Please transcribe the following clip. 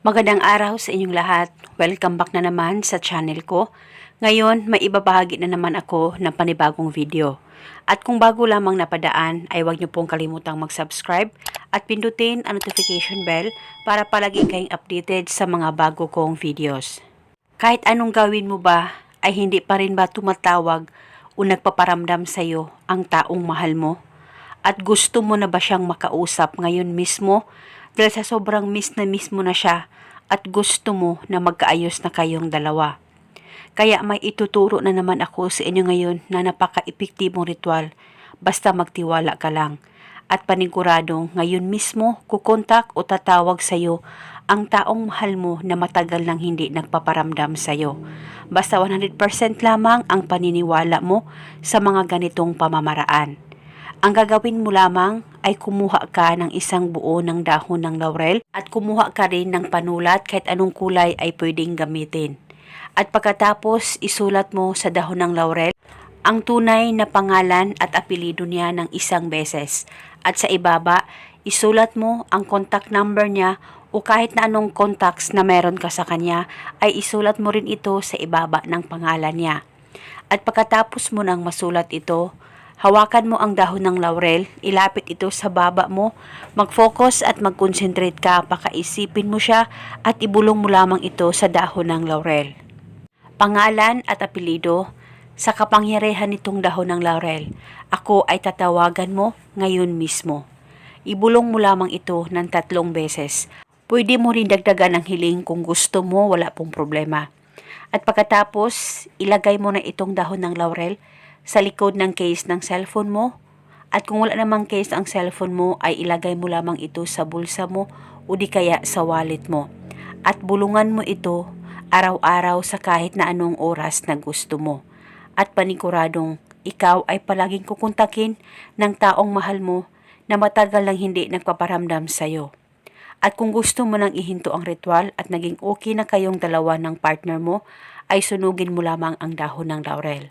Magandang araw sa inyong lahat. Welcome back na naman sa channel ko. Ngayon, may ibabahagi na naman ako ng panibagong video. At kung bago lamang napadaan, ay huwag niyo pong kalimutang mag-subscribe at pindutin ang notification bell para palagi kayong updated sa mga bago kong videos. Kahit anong gawin mo ba, ay hindi pa rin ba tumatawag o nagpaparamdam sa'yo ang taong mahal mo? At gusto mo na ba siyang makausap ngayon mismo dahil sa sobrang miss na miss mo na siya at gusto mo na magkaayos na kayong dalawa. Kaya may ituturo na naman ako sa inyo ngayon na napaka-epektibong ritual basta magtiwala ka lang. At paniguradong ngayon mismo kukontak o tatawag sa iyo ang taong mahal mo na matagal nang hindi nagpaparamdam sa iyo. Basta 100% lamang ang paniniwala mo sa mga ganitong pamamaraan. Ang gagawin mo lamang ay kumuha ka ng isang buo ng dahon ng laurel at kumuha ka rin ng panulat kahit anong kulay ay pwedeng gamitin. At pagkatapos isulat mo sa dahon ng laurel ang tunay na pangalan at apelido niya ng isang beses. At sa ibaba, isulat mo ang contact number niya o kahit na anong contacts na meron ka sa kanya ay isulat mo rin ito sa ibaba ng pangalan niya. At pagkatapos mo nang masulat ito, Hawakan mo ang dahon ng laurel, ilapit ito sa baba mo, mag-focus at mag-concentrate ka, pakaisipin mo siya at ibulong mo lamang ito sa dahon ng laurel. Pangalan at apelido, sa kapangyarihan nitong dahon ng laurel, ako ay tatawagan mo ngayon mismo. Ibulong mo lamang ito ng tatlong beses. Pwede mo rin dagdagan ang hiling kung gusto mo, wala pong problema. At pagkatapos, ilagay mo na itong dahon ng laurel sa likod ng case ng cellphone mo. At kung wala namang case ang cellphone mo, ay ilagay mo lamang ito sa bulsa mo o di kaya sa wallet mo. At bulungan mo ito araw-araw sa kahit na anong oras na gusto mo. At paniguradong ikaw ay palaging kukuntakin ng taong mahal mo na matagal lang hindi nagpaparamdam sa'yo. At kung gusto mo nang ihinto ang ritual at naging okay na kayong dalawa ng partner mo, ay sunugin mo lamang ang dahon ng laurel.